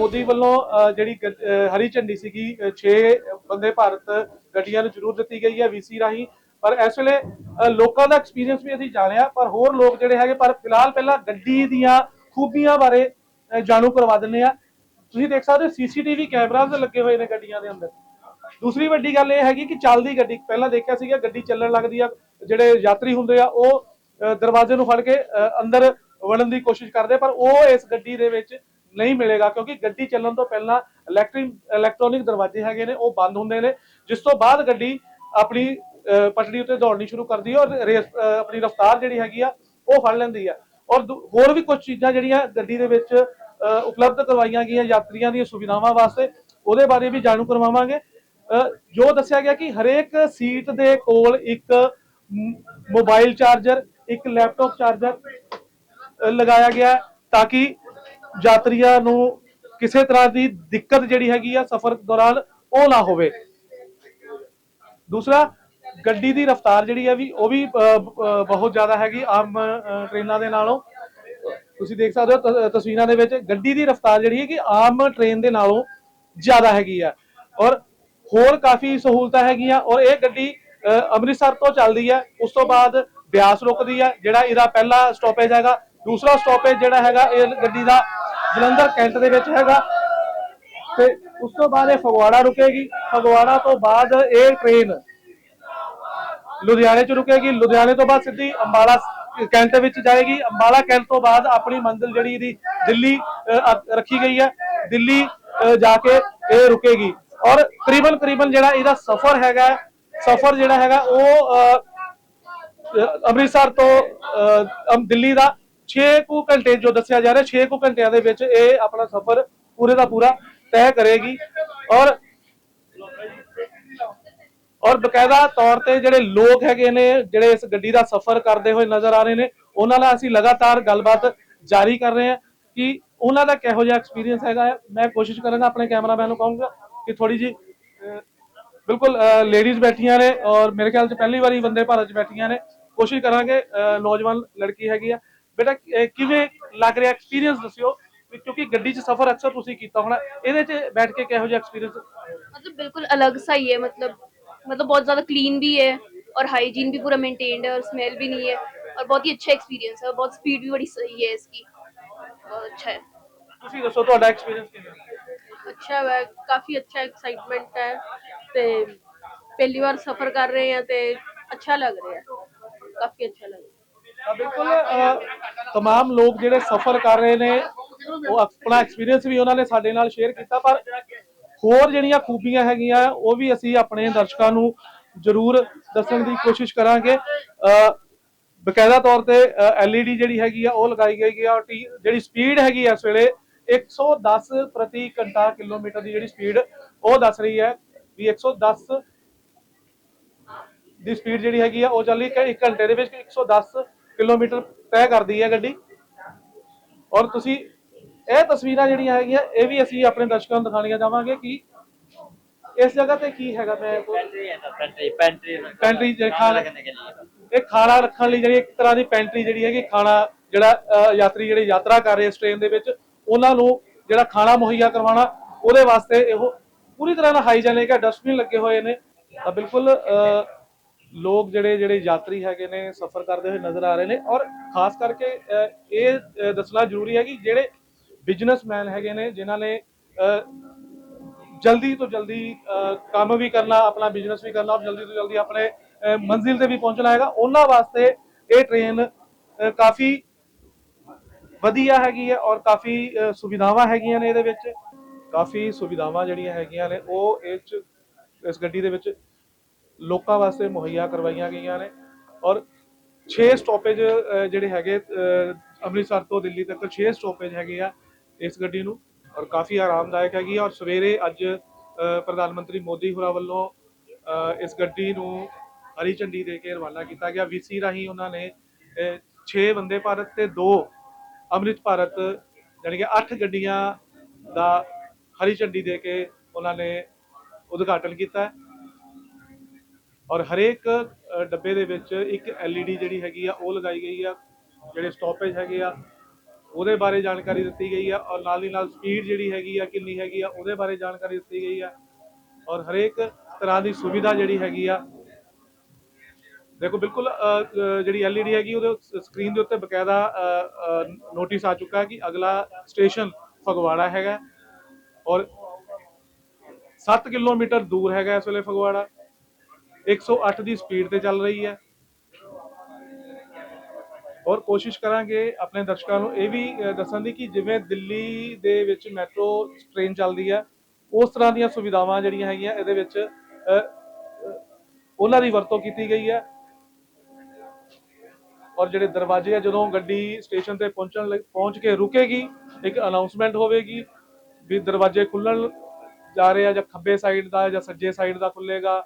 ਮੋਦੀ ਵੱਲੋਂ ਅ, ਜਿਹੜੀ ਗ- ਅ, ਹਰੀ ਝੰਡੀ ਸੀਗੀ 6 ਬੰਦੇ ਭਾਰਤ ਗੱਡੀਆਂ ਨੂੰ ਜ਼ਰੂਰ ਦਿੱਤੀ ਗਈ ਹੈ ਵੀਸੀ ਰਾਹੀਂ। ਪਰ ਇਸ ਵੇਲੇ ਅ, ਲੋਕਾਂ ਦਾ ਐਕਸਪੀਰੀਅੰਸ ਵੀ ਅਸੀਂ ਜਾਣਿਆ ਪਰ ਹੋਰ ਲੋਕ ਜਿਹੜੇ ਹੈਗੇ ਪਰ ਫਿਲਹਾਲ ਪਹਿਲਾਂ ਗੱਡੀ ਦੀਆਂ ਖੂਬੀਆਂ ਬਾਰੇ ਅ, ਜਾਣੂ ਕਰਵਾ ਦਿੰਨੇ ਆ। ਤੁਸੀਂ ਦੇਖ ਸਕਦੇ ਹੋ ਸੀਸੀਟੀਵੀ ਕੈਮਰਾਜ਼ ਲੱਗੇ ਹੋਏ ਨੇ ਗੱਡੀਆਂ ਦੇ ਅੰਦਰ। ਦੂਸਰੀ ਵੱਡੀ ਗੱਲ ਇਹ ਹੈਗੀ ਕਿ ਚੱਲਦੀ ਗੱਡੀ ਪਹਿਲਾਂ ਦੇਖਿਆ ਸੀਗਾ ਗੱਡੀ ਚੱਲਣ ਲੱਗਦੀ ਆ ਜਿਹੜੇ ਯਾਤਰੀ ਹੁੰਦੇ ਆ ਉਹ ਅ, ਦਰਵਾਜ਼ੇ ਨੂੰ ਫੜ ਕੇ ਅ, ਅੰਦਰ ਵੜਨ ਦੀ ਕੋਸ਼ਿਸ਼ ਕਰਦੇ ਪਰ ਉਹ ਇਸ ਗੱਡੀ ਦੇ ਵਿੱਚ ਨਹੀਂ ਮਿਲੇਗਾ ਕਿਉਂਕਿ ਗੱਡੀ ਚੱਲਣ ਤੋਂ ਪਹਿਲਾਂ ਇਲੈਕਟ੍ਰਿਕ ਇਲੈਕਟ੍ਰੋਨਿਕ ਦਰਵਾਜ਼ੇ ਹੈਗੇ ਨੇ ਉਹ ਬੰਦ ਹੁੰਦੇ ਨੇ। ਜਿਸ ਤੋਂ ਬਾਅਦ ਗੱਡੀ ਆਪਣੀ ਪਟੜੀ ਉੱਤੇ ਦੌੜਨੀ ਸ਼ੁਰੂ ਕਰਦੀ ਹੈ ਔਰ ਰੇਸ ਆਪਣੀ ਰਫ਼ਤਾਰ ਜਿਹੜੀ ਹੈਗੀ ਆ ਉਹ ਫੜ ਲੈਂਦੀ ਆ। ਔਰ ਹੋਰ ਵੀ ਕੁਝ ਚੀਜ਼ਾਂ ਜਿਹੜੀਆਂ ਗੱਡੀ ਦੇ ਵਿੱਚ ਉਪਲਬਧ ਕਰਵਾਈਆਂ ਗਈਆਂ ਯਾਤਰੀਆਂ ਦੀਆਂ ਸੁਵਿਧਾਵਾਂ ਵਾਸਤੇ ਉਹਦੇ ਬਾਰੇ ਵੀ ਜਾਣੂ ਕਰਵਾਵਾਂਗੇ। ਅ, ਜੋ ਦੱਸਿਆ ਗਿਆ ਕਿ ਹਰੇਕ ਸੀਟ ਦੇ ਕੋਲ ਇੱਕ ਮੋਬਾਈਲ ਚਾਰਜਰ ਇੱਕ ਲੈਪਟਾਪ ਚਾਰਜਰ ਲਗਾਇਆ ਗਿਆ ਤਾਂ ਕਿ ਯਾਤਰੀਆਂ ਨੂੰ ਕਿਸੇ ਤਰ੍ਹਾਂ ਦੀ ਦਿੱਕਤ ਜਿਹੜੀ ਹੈਗੀ ਆ ਸਫ਼ਰ ਦੌਰਾਨ ਉਹ ਨਾ ਹੋਵੇ। ਦੂਸਰਾ ਗੱਡੀ ਦੀ ਰਫ਼ਤਾਰ ਜਿਹੜੀ ਹੈ ਵੀ ਉਹ ਵੀ ਅ, ਬਹੁਤ ਜ਼ਿਆਦਾ ਹੈਗੀ ਆਮ ਅ, ਟ੍ਰੇਨਾਂ ਦੇ ਨਾਲੋਂ। ਤੁਸੀਂ ਦੇਖ ਸਕਦੇ ਹੋ ਤਸਵੀਰਾਂ ਦੇ ਵਿੱਚ ਗੱਡੀ ਦੀ ਰਫ਼ਤਾਰ ਜਿਹੜੀ ਹੈ ਕਿ ਆਮ ਟ੍ਰੇਨ ਦੇ ਨਾਲੋਂ ਜ਼ਿਆਦਾ ਹੈਗੀ ਆ। ਔਰ ਹੋਰ ਕਾਫੀ ਸਹੂਲਤਾਂ ਹੈਗੀਆਂ ਔਰ ਇਹ ਗੱਡੀ ਅ, ਅੰਮ੍ਰਿਤਸਰ ਤੋਂ ਚੱਲਦੀ ਹੈ ਉਸ ਤੋਂ ਬਾਅਦ ਬਿਆਸ ਰੁਕਦੀ ਹੈ ਜਿਹੜਾ ਇਹਦਾ ਪਹਿਲਾ ਸਟਾਪੇਜ ਹੈਗਾ ਦੂਸਰਾ ਸਟਾਪੇਜ ਜਿਹੜਾ ਹੈਗਾ ਇਹ ਗੱਡੀ ਦਾ ਜਲੰਧਰ ਕੈਂਟ ਦੇ ਵਿੱਚ ਹੈਗਾ। ਤੇ ਉਸ ਤੋਂ ਬਾਅਦ ਇਹ ਫਗਵਾੜਾ ਰੁਕੇਗੀ। ਫਗਵਾੜਾ ਤੋਂ ਬਾਅਦ ਇਹ ਟ੍ਰੇਨ ਲੁਧਿਆਣੇ ਚ ਰੁਕੇਗੀ। ਲੁਧਿਆਣੇ ਤੋਂ ਬਾਅਦ ਸਿੱਧੀ ਅੰਬਾਲਾ ਕੈਂਟ ਵਿੱਚ ਜਾਏਗੀ। ਅੰਬਾਲਾ ਕੈਂਟ ਤੋਂ ਬਾਅਦ ਆਪਣੀ ਮੰਜ਼ਿਲ ਜਿਹੜੀ ਇਹਦੀ ਦਿੱਲੀ ਰੱਖੀ ਗਈ ਹੈ। ਦਿੱਲੀ ਜਾ ਕੇ ਇਹ ਰੁਕੇਗੀ। ਔਰ ਕਰੀਬਨ ਕਰੀਬਨ ਜਿਹੜਾ ਇਹਦਾ ਸਫ਼ਰ ਹੈਗਾ, ਸਫ਼ਰ ਜਿਹੜਾ ਹੈਗਾ ਉਹ ਅੰਮ੍ਰਿਤਸਰ ਤੋਂ ਦਿੱਲੀ ਦਾ 6 ਕੁ ਘੰਟੇ ਜੋ ਦੱਸਿਆ ਜਾ ਰਿਹਾ 6 ਕੁ ਘੰਟਿਆਂ ਦੇ ਵਿੱਚ ਇਹ ਆਪਣਾ ਸਫ਼ਰ ਪੂਰੇ ਦਾ ਪੂਰਾ ਤੈਅ ਕਰੇਗੀ ਔਰ ਔਰ ਬਕਾਇਦਾ ਤੌਰ ਤੇ ਜਿਹੜੇ ਲੋਕ ਹੈਗੇ ਨੇ ਜਿਹੜੇ ਇਸ ਗੱਡੀ ਦਾ ਸਫ਼ਰ ਕਰਦੇ ਹੋਏ ਨਜ਼ਰ ਆ ਰਹੇ ਨੇ ਉਹਨਾਂ ਨਾਲ ਅਸੀਂ ਲਗਾਤਾਰ ਗੱਲਬਾਤ ਜਾਰੀ ਕਰ ਰਹੇ ਹਾਂ ਕਿ ਉਹਨਾਂ ਦਾ ਕਿਹੋ ਜਿਹਾ ਐਕਸਪੀਰੀਅੰਸ ਹੈਗਾ ਹੈ। ਮੈਂ ਕੋਸ਼ਿਸ਼ ਕਰਾਂਗਾ ਆਪਣੇ ਕੈਮਰਾਮੈਨ ਨੂੰ ਕਹੂੰਗਾ ਕਿ ਥੋੜੀ ਜੀ ਬਿਲਕੁਲ ਲੇਡੀਜ਼ ਬੈਠੀਆਂ ਨੇ ਔਰ ਮੇਰੇ ਖਿਆਲ 'ਚ ਪਹਿਲੀ ਵਾਰੀ ਬੰਦੇ ਭਾਰਤ 'ਚ ਬੈਠੀਆਂ ਨੇ ਕੋਸ਼ਿਸ਼ ਕਰਾਂਗੇ ਅਹ, ਨੌਜਵਾਨ ਲੜਕੀ ਹੈਗੀ ਆ ਬੇਟਾ ਅਹ, ਕਿਵੇਂ ਲੱਗ ਰਿਹਾ ਐਕਸਪੀਰੀਅੰਸ ਦੱਸਿਓ ਵੀ ਕਿਉਂਕਿ ਗੱਡੀ 'ਚ ਸਫ਼ਰ ਅਕਸਰ ਤੁਸੀਂ ਕੀਤਾ ਹੋਣਾ ਇਹਦੇ 'ਚ ਬੈਠ ਕੇ ਕਿਹੋ ਜਿਹਾ ਐਕਸਪੀਰੀਅੰਸ मतलब बिल्कुल अलग सा ही है मतलब मतलब बहुत ज्यादा क्लीन भी है और हाइजीन भी पूरा मेंटेन्ड है और स्मेल भी नहीं है और बहुत ही अच्छा एक्सपीरियंस है और बहुत स्पीड भी बड़ी सही है इसकी बहुत अच्छा है ਤੁਸੀਂ ਦੱਸੋ ਤੁਹਾਡਾ ਐਕਸਪੀਰੀਅੰਸ ਕਿਵੇਂ ਅੱਛਾ ਹੈ ਕਾਫੀ ਅੱਛਾ ਐਕਸਾਈਟਮੈਂਟ ਹੈ ਤੇ ਪਹਿਲੀ ਵਾਰ ਸਫ਼ਰ ਕਰ ਰਹੇ ਹਾਂ ਤੇ ਅੱਛਾ ਲੱਗ ਰਿਹਾ ਹੈ ਕਾਫੀ ਅੱਛਾ ਲੱਗ ਰਿਹਾ ਤਾਂ ਬਿਲਕੁਲ ਅਹ, तमाम ਲੋਕ ਜਿਹੜੇ ਸਫ਼ਰ ਕਰ ਰਹੇ ਨੇ ਉਹ ਆਪਣਾ ਐਕਸਪੀਰੀਅੰਸ ਵੀ ਉਹਨਾਂ ਨੇ ਸਾਡੇ ਨਾਲ ਸ਼ੇਅਰ ਕੀਤਾ ਪਰ ਹੋਰ ਜਿਹੜੀਆਂ ਖੂਬੀਆਂ ਹੈਗੀਆਂ ਉਹ ਵੀ ਅਸੀਂ ਆਪਣੇ ਦਰਸ਼ਕਾਂ ਨੂੰ ਜ਼ਰੂਰ ਦੱਸਣ ਦੀ ਕੋਸ਼ਿਸ਼ ਕਰਾਂਗੇ ਅਹ, ਬਕਾਇਦਾ ਤੌਰ ਤੇ LED ਜਿਹੜੀ ਹੈਗੀ ਆ ਉਹ ਲਗਾਈ ਗਈ ਹੈ ਔਰ ਟੀ- ਜਿਹੜੀ ਸਪੀਡ ਹੈਗੀ ਆ ਇਸ ਵੇਲੇ 110 ਪ੍ਰਤੀ ਘੰਟਾ ਕਿਲੋਮੀਟਰ ਦੀ ਜਿਹੜੀ ਸਪੀਡ ਉਹ ਦੱਸ ਰਹੀ ਹੈ ਵੀ 110 ਦੀ ਸਪੀਡ ਜਿਹੜੀ ਹੈਗੀ ਆ ਉਹ ਚੱਲੀ ਕਿ ਇੱਕ ਘੰਟੇ ਦੇ ਵਿੱਚ 110 ਕਿਲੋਮੀਟਰ ਤੈਅ ਕਰਦੀ ਹੈ ਗੱਡੀ। ਔਰ ਤੁਸੀਂ ਇਹ ਤਸਵੀਰਾਂ ਜਿਹੜੀਆਂ ਹੈਗੀਆਂ ਇਹ ਵੀ ਅਸੀਂ ਆਪਣੇ ਦਰਸ਼ਕਾਂ ਨੂੰ ਦਿਖਾਣੀਆਂ ਚਾਹਾਂਗੇ ਕਿ ਇਸ ਜਗ੍ਹਾ ਤੇ ਕੀ ਹੈਗਾ ਮੈਂ ਪੈਂਟਰੀ ਹੈ ਨਾ ਪੈਂਟਰੀ ਪੈਂਟਰੀ ਪੈਂਟਰੀ ਜਿਹੜਾ ਖਾਣਾ ਇਹ ਖਾਣਾ ਰੱਖਣ ਲਈ ਜਿਹੜੀ ਇੱਕ ਤਰ੍ਹਾਂ ਦੀ ਪੈਂਟਰੀ ਜਿਹੜੀ ਹੈਗੀ ਖਾਣਾ ਜਿਹੜਾ ਯਾਤਰੀ ਜਿਹੜੇ ਯਾਤਰਾ ਕਰ ਰਹੇ ਇਸ ਟ੍ਰੇਨ ਦੇ ਵਿੱਚ ਉਹਨਾਂ ਨੂੰ ਜਿਹੜਾ ਖਾਣਾ ਮੁਹੱਈਆ ਕਰਵਾਉਣਾ ਉਹਦੇ ਵਾਸਤੇ ਇਹੋ ਪੂਰੀ ਤਰ੍ਹਾਂ ਨਾਲ ਹਾਈਜੈਨਿਕ ਹੈ ਡਸਟਬਿਨ ਲੱਗੇ ਹੋਏ ਨੇ। ਤਾਂ ਬਿਲਕੁਲ ਲੋਕ ਜਿਹੜੇ ਜਿਹੜੇ ਯਾਤਰੀ ਹੈਗੇ ਨੇ ਸਫ਼ਰ ਕਰਦੇ ਹੋਏ ਨਜ਼ਰ ਆ ਰਹੇ ਨੇ ਔਰ ਖਾਸ ਕਰਕੇ ਅਹ, ਇਹ ਅਹ, ਦੱਸਣਾ ਜ਼ਰੂਰੀ ਹੈ ਕਿ ਜਿਹੜੇ ਬਿਜ਼ਨਸਮੈਨ ਹੈਗੇ ਨੇ ਜਿਨ੍ਹਾਂ ਨੇ ਅਹ, ਜਲਦੀ ਤੋਂ ਜਲਦੀ ਅਹ, ਕੰਮ ਵੀ ਕਰਨਾ ਆਪਣਾ ਬਿਜ਼ਨਸ ਵੀ ਕਰਨਾ ਔਰ ਜਲਦੀ ਤੋਂ ਜਲਦੀ ਆਪਣੇ ਅਹ, ਮੰਜ਼ਿਲ ਤੇ ਵੀ ਪਹੁੰਚਣਾ ਹੈਗਾ ਉਹਨਾਂ ਵਾਸਤੇ ਇਹ ਟ੍ਰੇਨ ਅਹ, ਕਾਫੀ ਵਧੀਆ ਹੈਗੀ ਹੈ ਔਰ ਕਾਫੀ ਅਹ, ਸੁਵਿਧਾਵਾਂ ਹੈਗੀਆਂ ਨੇ ਇਹਦੇ ਵਿੱਚ। ਕਾਫੀ ਸੁਵਿਧਾਵਾਂ ਜਿਹੜੀਆਂ ਹੈਗੀਆਂ ਨੇ ਉਹ ਇਹ 'ਚ ਇਸ ਗੱਡੀ ਦੇ ਵਿੱਚ ਲੋਕਾਂ ਵਾਸਤੇ ਮੁਹੱਈਆ ਕਰਵਾਈਆਂ ਗਈਆਂ ਨੇ ਔਰ 6 ਸਟਾਪੇਜ ਜਿਹੜੇ ਹੈਗੇ ਅੰਮ੍ਰਿਤਸਰ ਤੋਂ ਦਿੱਲੀ ਤੱਕ 6 ਸਟਾਪੇਜ ਹੈਗੇ ਆ ਇਸ ਗੱਡੀ ਨੂੰ ਔਰ ਕਾਫੀ ਆਰਾਮਦਾਇਕ ਹੈਗੀ ਆ ਔਰ ਸਵੇਰੇ ਅੱਜ ਪ੍ਰਧਾਨ ਮੰਤਰੀ ਮੋਦੀ ਹੋਰਾਂ ਵੱਲੋਂ ਇਸ ਗੱਡੀ ਨੂੰ ਹਰੀ ਝੰਡੀ ਦੇ ਕੇ ਰਵਾਨਾ ਕੀਤਾ ਗਿਆ। ਵੀਸੀ ਰਾਹੀਂ ਉਹਨਾਂ ਨੇ 6 ਵੰਦੇ ਭਾਰਤ ਤੇ 2 ਅੰਮ੍ਰਿਤ ਭਾਰਤ, ਜਾਣੀ ਕਿ 8 ਗੱਡੀਆਂ ਦਾ ਹਰੀ ਝੰਡੀ ਦੇ ਕੇ ਉਹਨਾਂ ਨੇ ਉਦਘਾਟਨ ਕੀਤਾ। ਔਰ ਹਰੇਕ ਡੱਬੇ ਦੇ ਵਿੱਚ ਇੱਕ LED ਜਿਹੜੀ ਹੈਗੀ ਆ ਉਹ ਲਗਾਈ ਗਈ ਆ ਜਿਹੜੇ ਸਟਾਪੇਜ ਹੈਗੇ ਆ ਉਹਦੇ ਬਾਰੇ ਜਾਣਕਾਰੀ ਦਿੱਤੀ ਗਈ ਆ ਔਰ ਨਾਲ ਦੀ ਨਾਲ ਸਪੀਡ ਜਿਹੜੀ ਹੈਗੀ ਆ ਕਿੰਨੀ ਹੈਗੀ ਆ ਉਹਦੇ ਬਾਰੇ ਜਾਣਕਾਰੀ ਦਿੱਤੀ ਗਈ ਆ। ਔਰ ਹਰੇਕ ਤਰ੍ਹਾਂ ਦੀ ਸੁਵਿਧਾ ਜਿਹੜੀ ਹੈਗੀ ਆ ਦੇਖੋ ਬਿਲਕੁਲ ਅ, ਅ, ਜਿਹੜੀ LED ਹੈਗੀ ਉਹਦੇ ਸਕਰੀਨ ਦੇ ਉੱਤੇ ਬਕਾਇਦਾ ਨੋਟਿਸ ਆ ਚੁੱਕਾ ਕਿ ਅਗਲਾ ਸਟੇਸ਼ਨ ਫਗਵਾੜਾ ਹੈਗਾ। ਔਰ 7 ਕਿਲੋਮੀਟਰ ਦੂਰ ਹੈਗਾ ਇਸ ਵੇਲੇ ਫਗਵਾੜਾ। 108 ਦੀ ਸਪੀਡ ਤੇ ਚੱਲ ਰਹੀ ਹੈ। ਔਰ ਕੋਸ਼ਿਸ਼ ਕਰਾਂਗੇ ਆਪਣੇ ਦਰਸ਼ਕਾਂ ਨੂੰ ਇਹ ਵੀ ਦੱਸਣ ਦੀ ਕਿ ਜਿਵੇਂ ਦਿੱਲੀ ਦੇ ਵਿੱਚ ਮੈਟਰੋ ਟ੍ਰੇਨ ਚੱਲਦੀ ਹੈ, ਉਸ ਤਰ੍ਹਾਂ ਦੀਆਂ ਸੁਵਿਧਾਵਾਂ ਜਿਹੜੀਆਂ ਹੈਗੀਆਂ, ਇਹਦੇ ਵਿੱਚ ਉਹਨਾਂ ਦੀ ਵਰਤੋਂ ਕੀਤੀ ਗਈ ਹੈ। ਔਰ ਜਿਹੜੇ ਦਰਵਾਜ਼ੇ ਆ, ਜਦੋਂ ਗੱਡੀ ਸਟੇਸ਼ਨ ਤੇ ਪਹੁੰਚਣ ਲਈ, ਪਹੁੰਚ ਕੇ ਰੁਕੇਗੀ, ਇੱਕ ਅਨਾਉਂਸਮੈਂਟ ਹੋਵੇਗੀ ਵੀ ਦਰਵਾਜ਼ੇ ਖੁੱਲਣ ਜਾ ਰਹੇ ਆ ਜਾਂ ਖੱਬੇ ਸਾਈਡ ਦਾ ਜਾਂ ਸੱਜੇ ਸਾਈਡ ਦਾ ਖੁੱਲੇਗਾ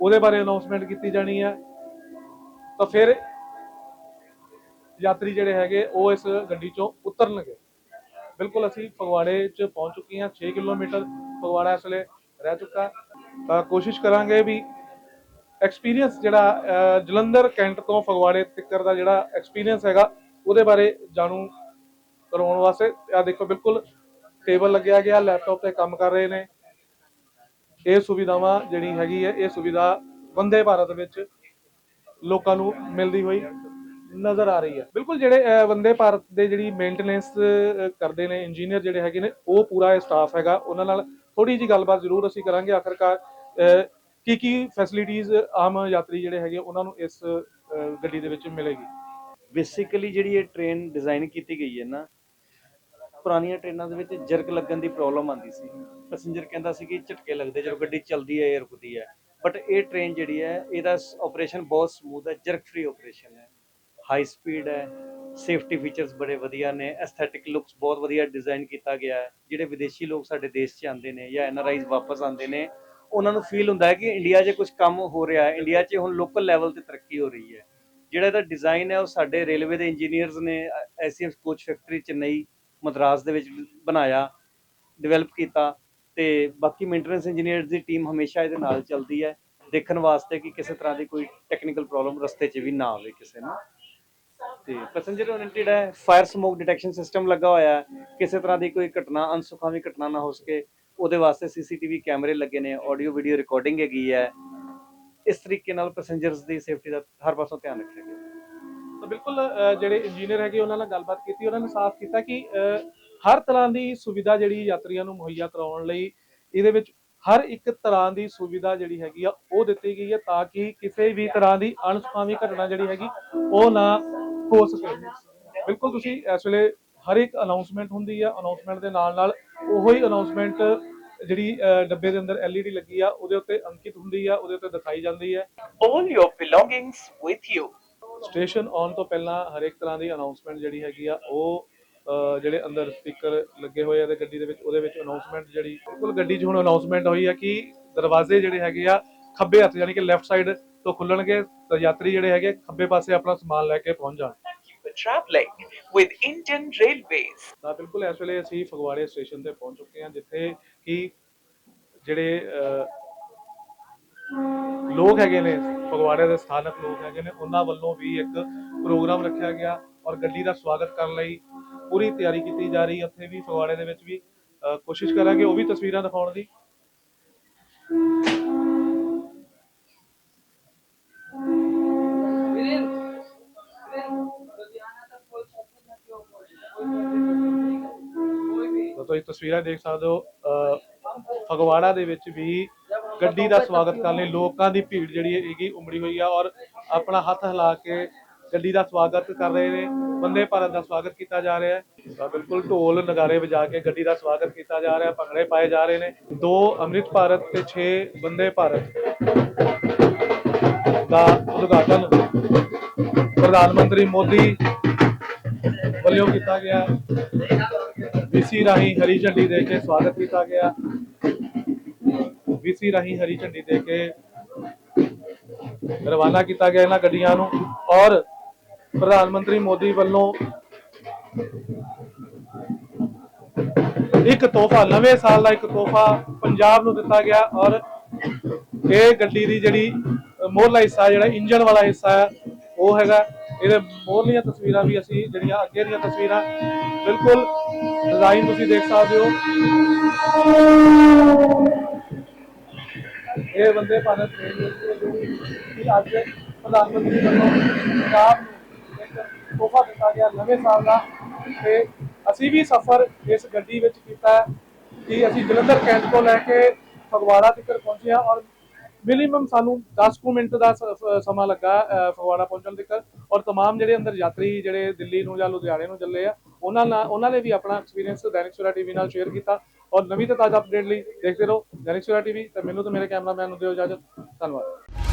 ਉਹਦੇ ਬਾਰੇ ਅਨਾਉਂਸਮੈਂਟ ਕੀਤੀ ਜਾਣੀ ਹੈ। ਤਾਂ ਫਿਰ ਯਾਤਰੀ ਜਿਹੜੇ ਹੈਗੇ, ਉਹ ਇਸ ਗੱਡੀ ਚੋਂ ਉਤਰਨਗੇ। ਬਿਲਕੁਲ ਅਸੀਂ ਫਗਵਾੜੇ 'ਚ ਪਹੁੰਚ ਚੁੱਕੇ ਹਾਂ 6 ਕਿਲੋਮੀਟਰ ਫਗਵਾੜਾ ਇਸ ਵੇਲੇ ਰਹਿ ਚੁੱਕਾ। ਤਾਂ ਕੋਸ਼ਿਸ਼ ਕਰਾਂਗੇ ਵੀ ਐਕਸਪੀਰੀਅੰਸ ਜਿਹੜਾ ਜਲੰਧਰ ਕੈਂਟ ਤੋਂ ਫਗਵਾੜੇ ਤਿੱਕਰ ਦਾ ਜਿਹੜਾ ਐਕਸਪੀਰੀਅੰਸ ਹੈਗਾ, ਉਹਦੇ ਬਾਰੇ ਜਾਣੂ ਕਰਵਾਉਣ ਵਾਸਤੇ। ਆ ਦੇਖੋ, ਬਿਲਕੁਲ ਟੇਬਲ ਲੱਗਿਆ ਗਿਆ ਲੈਪਟਾਪ ਤੇ ਕੰਮ ਕਰ ਰਹੇ ਨੇ। ਇਹ ਸੁਵਿਧਾਵਾਂ ਜਿਹੜੀ ਹੈਗੀ ਹੈ, ਇਹ ਸੁਵਿਧਾ ਵੰਦੇ ਭਾਰਤ ਵਿੱਚ ਲੋਕਾਂ ਨੂੰ ਮਿਲਦੀ ਹੋਈ ਨਜ਼ਰ ਆ ਰਹੀ ਹੈ। ਬਿਲਕੁਲ ਜਿਹੜੇ ਵੰਦੇ ਭਾਰਤ ਦੇ ਜਿਹੜੀ ਮੇਨਟੇਨੈਂਸ ਕਰਦੇ ਨੇ ਇੰਜੀਨੀਅਰ ਜਿਹੜੇ ਹੈਗੇ ਨੇ, ਉਹ ਪੂਰਾ ਸਟਾਫ ਹੈਗਾ। ਉਹਨਾਂ ਨਾਲ ਥੋੜੀ ਜੀ ਗੱਲਬਾਤ ਜ਼ਰੂਰ ਅਸੀਂ ਕਰਾਂਗੇ ਆਖਰਕਾਰ ਕੀ ਕੀ ਫੈਸਿਲਿਟੀਆਂ ਆਮ ਯਾਤਰੀ ਜਿਹੜੇ ਹੈਗੇ, ਉਹਨਾਂ ਨੂੰ ਇਸ ਗੱਡੀ ਦੇ ਵਿੱਚ ਮਿਲੇਗੀ। ਬੇਸਿਕਲੀ ਜਿਹੜੀ ਇਹ ਟ੍ਰੇਨ ਡਿਜ਼ਾਈਨ ਕੀਤੀ ਗਈ ਹੈ ਨਾ ਪੁਰਾਣੀਆਂ ਟ੍ਰੇਨਾਂ ਦੇ ਵਿੱਚ ਜਰਕ ਲੱਗਣ ਦੀ ਪ੍ਰੋਬਲਮ ਆਉਂਦੀ ਸੀ। ਪੈਸੇਂਜਰ ਕਹਿੰਦਾ ਸੀ ਕਿ ਝਟਕੇ ਲੱਗਦੇ ਜਦੋਂ ਗੱਡੀ ਚੱਲਦੀ ਹੈ ਜਾਂ ਰੁਕਦੀ ਹੈ। ਬਟ ਇਹ ਟ੍ਰੇਨ ਜਿਹੜੀ ਹੈ, ਇਹਦਾ ਆਪਰੇਸ਼ਨ ਬਹੁਤ ਸਮੂਥ ਹੈ ਜਰਕ ਫ੍ਰੀ ਆਪਰੇਸ਼ਨ ਹੈ। ਹਾਈ ਸਪੀਡ ਹੈ ਸੇਫਟੀ ਫੀਚਰਸ ਬੜੇ ਵਧੀਆ ਨੇ ਐਸਥੈਟਿਕ ਲੁੱਕਸ ਬਹੁਤ ਵਧੀਆ ਡਿਜ਼ਾਈਨ ਕੀਤਾ ਗਿਆ ਹੈ। ਜਿਹੜੇ ਵਿਦੇਸ਼ੀ ਲੋਕ ਸਾਡੇ ਦੇਸ਼ 'ਚ ਆਉਂਦੇ ਨੇ ਜਾਂ ਐਨਆਰਆਈਜ਼ ਵਾਪਸ ਆਉਂਦੇ ਨੇ, ਉਹਨਾਂ ਨੂੰ ਫੀਲ ਹੁੰਦਾ ਹੈ ਕਿ ਇੰਡੀਆ 'ਚ ਕੁਝ ਕੰਮ ਹੋ ਰਿਹਾ ਹੈ। ਇੰਡੀਆ 'ਚ ਹੁਣ ਲੋਕਲ ਲੈਵਲ ਤੇ ਤਰੱਕੀ ਹੋ ਰਹੀ ਹੈ। ਜਿਹੜਾ ਇਹਦਾ ਡਿਜ਼ਾਈਨ ਹੈ, ਉਹ ਸਾਡੇ ਰੇਲਵੇ ਦੇ ਇੰਜੀਨੀਅਰਸ ਨੇ SM coach factory Chennai Madras ਦੇ ਵਿੱਚ ਬਣਾਇਆ ਡਿਵੈਲਪ ਕੀਤਾ ਤੇ ਬਾਕੀ ਮੇਨਟੇਨੈਂਸ ਇੰਜੀਨੀਅਰਸ ਦੀ ਟੀਮ ਹਮੇਸ਼ਾ ਇਹਦੇ ਨਾਲ ਚੱਲਦੀ ਹੈ। ਦੇਖਣ ਵਾਸਤੇ ਕਿ ਕਿਸੇ ਤਰ੍ਹਾਂ ਦੀ ਕੋਈ ਟੈਕਨੀਕਲ ਪ੍ਰੋਬਲਮ ਰਸਤੇ 'ਚ ਵੀ ਨਾ ਆਵੇ ਕਿਸੇ ਨੂੰ। ਤੇ ਪੈਸੇਂਜਰ ਓਰੀਐਂਟਡ ਹੈ ਫਾਇਰ ਸਮੋਕ ਡਿਟੈਕਸ਼ਨ ਸਿਸਟਮ ਲੱਗਾ ਹੋਇਆ ਹੈ। ਕਿਸੇ ਤਰ੍ਹਾਂ ਦੀ ਕੋਈ ਘਟਨਾ ਅਨਸੁਖਾਵੀ ਘਟਨਾ ਨਾ ਹੋ ਸਕੇ, ਉਹਦੇ ਵਾਸਤੇ ਸੀਸੀਟੀਵੀ ਕੈਮਰੇ ਲੱਗੇ ਨੇ ਆਡੀਓ ਵੀਡੀਓ ਰਿਕਾਰਡਿੰਗ ਹੈਗੀ ਹੈ। ਇਸ ਤਰੀਕੇ ਨਾਲ ਪੈਸੇਂਜਰਸ ਦੀ ਸੇਫਟੀ ਦਾ ਹਰ ਪਾਸੋਂ ਧਿਆਨ ਰੱਖਿਆ ਗਿਆ। ਤਾਂ ਬਿਲਕੁਲ ਅਹ, ਜਿਹੜੇ ਇੰਜੀਨੀਅਰ ਹੈਗੇ ਉਹਨਾਂ ਨਾਲ ਗੱਲਬਾਤ ਕੀਤੀ ਉਹਨਾਂ ਨੇ ਸਾਫ਼ ਕੀਤਾ ਕਿ ਅਹ, ਹਰ ਤਰ੍ਹਾਂ ਦੀ ਸੁਵਿਧਾ ਜਿਹੜੀ ਯਾਤਰੀਆਂ ਨੂੰ ਮੁਹੱਈਆ ਕਰਾਉਣ ਲਈ ਇਹਦੇ ਵਿੱਚ ਹਰ ਇੱਕ ਤਰ੍ਹਾਂ ਦੀ ਸੁਵਿਧਾ ਜਿਹੜੀ ਹੈਗੀ ਆ ਉਹ ਦਿੱਤੀ ਗਈ ਹੈ ਤਾਂ ਕਿ ਕਿਸੇ ਵੀ ਤਰ੍ਹਾਂ ਦੀ ਅਣਸੁਖਾਵੀ ਘਟਨਾ ਜਿਹੜੀ ਹੈਗੀ ਉਹ ਨਾ ਹੋ ਸਕੇ ਬਿਲਕੁਲ ਤੁਸੀਂ ਇਸ ਵੇਲੇ ਹਰ ਇੱਕ ਅਨਾਉਂਸਮੈਂਟ ਹੁੰਦੀ ਆ ਅਨਾਉਂਸਮੈਂਟ ਦੇ ਨਾਲ ਨਾਲ ਉਹੋ ਹੀ ਅਨਾਉਂਸਮੈਂਟ ਜਿਹੜੀ ਅਹ, ਡੱਬੇ ਦੇ ਅੰਦਰ LED ਲੱਗੀ ਆ ਉਹਦੇ ਉੱਤੇ ਅੰਕਿਤ ਹੁੰਦੀ ਆ ਉਹਦੇ ਉੱਤੇ ਦਿਖਾਈ ਜਾਂਦੀ ਹੈ all your belongings with you. Station ਆਉਣ ਤੋਂ ਪਹਿਲਾਂ ਹਰ ਇੱਕ ਤਰ੍ਹਾਂ ਦੀ ਅਨਾਉਂਸਮੈਂਟ ਜਿਹੜੀ ਹੈਗੀ ਆ ਉਹ ਜਿਹੜੇ ਅੰਦਰ ਸਪੀਕਰ ਲੱਗੇ ਹੋਏ ਆ ਤੇ ਗੱਡੀ ਦੇ ਵਿੱਚ ਉਹਦੇ ਵਿੱਚ ਅਨਾਉਂਸਮੈਂਟ ਜਿਹੜੀ ਬਿਲਕੁਲ ਗੱਡੀ 'ਚ ਹੁਣ ਅਨਾਉਂਸਮੈਂਟ ਹੋਈ ਆ ਕਿ ਦਰਵਾਜ਼ੇ ਜਿਹੜੇ ਹੈਗੇ ਆ ਖੱਬੇ ਹੱਥ ਯਾਨੀ ਕਿ ਲੈਫਟ ਸਾਈਡ ਤੋਂ ਖੁੱਲਣਗੇ ਤਾਂ ਯਾਤਰੀ ਜਿਹੜੇ ਹੈਗੇ ਖੱਬੇ ਪਾਸੇ ਆਪਣਾ ਸਮਾਨ ਲੈ ਕੇ ਪਹੁੰਚ ਜਾਣ traveling with Indian Railways. ਤਾਂ ਬਿਲਕੁਲ ਇਸ ਵੇਲੇ ਅਸੀਂ ਫਗਵਾੜੇ ਸਟੇਸ਼ਨ ਤੇ ਪਹੁੰਚ ਚੁੱਕੇ ਹਾਂ ਜਿੱਥੇ ਕਿ ਜਿਹੜੇ ਲੋਕ ਹੈਗੇ ਨੇ ਫਗਵਾੜੇ ਦੇ ਸਥਾਨਕ ਲੋਕ ਹੈਗੇ ਨੇ ਉਹਨਾਂ ਵੱਲੋਂ ਵੀ ਇੱਕ ਪ੍ਰੋਗਰਾਮ ਰੱਖਿਆ ਗਿਆ ਔਰ ਗੱਡੀ ਦਾ ਸਵਾਗਤ ਕਰਨ ਲਈ ਪੂਰੀ ਤਿਆਰੀ ਕੀਤੀ ਜਾ ਰਹੀ ਹੈ ਉੱਥੇ ਵੀ ਫਗਵਾੜੇ ਦੇ ਵਿੱਚ ਵੀ ਕੋਸ਼ਿਸ਼ ਕਰਾਂਗੇ ਉਹ ਵੀ ਤਸਵੀਰਾਂ ਦਿਖਾਉਣ ਦੀ। ਤਾਂ ਤੁਸੀਂ ਤਸਵੀਰਾਂ ਦੇਖ ਸਕਦੇ ਹੋ ਅਹ, ਫਗਵਾੜਾ ਦੇ ਵਿੱਚ ਵੀ ਗੱਡੀ ਦਾ ਸਵਾਗਤ ਕਰਨ ਲਈ ਲੋਕਾਂ ਦੀ ਭੀੜ ਜਿਹੜੀ ਹੈਗੀ ਉਮੜੀ ਹੋਈ ਆ ਔਰ ਆਪਣਾ ਹੱਥ ਹਿਲਾ ਕੇ ਗੱਡੀ ਦਾ ਸਵਾਗਤ ਕਰ ਰਹੇ ਨੇ ਬੰਦੇ ਭਾਰਤ ਦਾ ਸਵਾਗਤ ਕੀਤਾ ਜਾ ਰਿਹਾ ਹੈ। ਬਿਲਕੁਲ ਢੋਲ ਨਗਾਰੇ ਵਜਾ ਕੇ ਗੱਡੀ ਦਾ ਸਵਾਗਤ ਕੀਤਾ ਜਾ ਰਿਹਾ ਭੰਗੜੇ ਪਾਏ ਜਾ ਰਹੇ ਨੇ। ਦੋ ਅੰਮ੍ਰਿਤ ਭਾਰਤ ਤੇ 6 ਬੰਦੇ ਭਾਰਤ। ਦਾ ਉਦਘਾਟਨ ਪ੍ਰਧਾਨ ਮੰਤਰੀ ਮੋਦੀ ਵੱਲੋਂ ਕੀਤਾ ਗਿਆ। ਵੀਸੀ ਰਾਹੀਂ ਹਰੀ ਝੰਡੀ ਦੇ ਕੇ ਸਵਾਗਤ ਕੀਤਾ ਗਿਆ। ਵੀਸੀ ਰਾਹੀਂ ਹਰੀ ਝੰਡੀ ਦੇ ਕੇ ਰਵਾਨਾ ਕੀਤਾ ਗਿਆ ਇਹਨਾਂ ਗੱਡੀਆਂ ਨੂੰ ਔਰ ਪ੍ਰਧਾਨ ਮੰਤਰੀ ਮੋਦੀ ਵੱਲੋਂ ਇੱਕ ਤੋਹਫਾ, ਨਵੇਂ ਸਾਲ ਦਾ ਇੱਕ ਤੋਹਫਾ ਪੰਜਾਬ ਨੂੰ ਦਿੱਤਾ ਗਿਆ ਔਰ ਇਹ ਗੱਡੀ ਦੀ ਜਿਹੜੀ ਮੋਹਰਲਾ ਹਿੱਸਾ ਜਿਹੜਾ ਇੰਜਨ ਵਾਲਾ ਹਿੱਸਾ ਹੈ, ਉਹ ਹੈਗਾ। ਇਹਦੇ ਮੋਹਰਲੀਆਂ ਤਸਵੀਰਾਂ ਵੀ ਅਸੀਂ, ਜਿਹੜੀਆਂ ਅੱਗੇ ਦੀਆਂ ਤਸਵੀਰਾਂ, ਬਿਲਕੁਲ ਡਿਜ਼ਾਈਨ ਤੁਸੀਂ ਦੇਖ ਸਕਦੇ ਹੋ। ਇਹ ਬੰਦੇ ਭਾਰਤ ਟ੍ਰੇਨ ਕਿ ਅੱਜ ਪ੍ਰਧਾਨ ਮੰਤਰੀ ਵੱਲੋਂ ਪੰਜਾਬ ਨੂੰ ਇੱਕ ਤੋਹਫਾ ਦਿੱਤਾ ਗਿਆ ਨਵੇਂ ਸਾਲ ਦਾ ਤੇ ਅਸੀਂ ਵੀ ਸਫ਼ਰ ਇਸ ਗੱਡੀ ਵਿੱਚ ਕੀਤਾ ਹੈ ਕਿ ਅਸੀਂ ਜਲੰਧਰ ਕੈਂਟ ਤੋਂ ਲੈ ਕੇ ਫਗਵਾੜਾ ਤੱਕ ਪਹੁੰਚੇ ਹਾਂ ਔਰ ਮਿਨੀਮਮ ਸਾਨੂੰ 10 ਕੁ ਮਿੰਟ ਦਾ ਸ- ਸ- ਸਮਾਂ ਲੱਗਾ ਅ, ਫਗਵਾੜਾ ਪਹੁੰਚਣ ਤੱਕ ਔਰ तमाम ਜਿਹੜੇ ਅੰਦਰ ਯਾਤਰੀ ਜਿਹੜੇ ਦਿੱਲੀ ਨੂੰ ਜਾਂ ਲੁਧਿਆਣੇ ਨੂੰ ਚੱਲੇ ਆ ਉਹਨਾਂ ਨਾਲ ਉਹਨਾਂ ਨੇ ਵੀ ਆਪਣਾ ਐਕਸਪੀਰੀਅੰਸ ਦੈਨਿਕ ਸਵੇਰਾ ਟੀਵੀ ਨਾਲ ਸ਼ੇਅਰ ਕੀਤਾ ਔਰ ਨਵੀਂ ਤੇ ਤਾਜ਼ਾ ਅਪਡੇਟ ਲਈ ਦੇਖਦੇ ਰਹੋ ਦੈਨਿਕ ਸਵੇਰਾ ਟੀਵੀ ਤੇ ਮੈਨੂੰ ਤੇ ਮੇਰੇ ਕੈਮਰਾਮੈਨ ਨੂੰ ਦਿਓ ਇਜਾਜ਼ਤ। ਧੰਨਵਾਦ।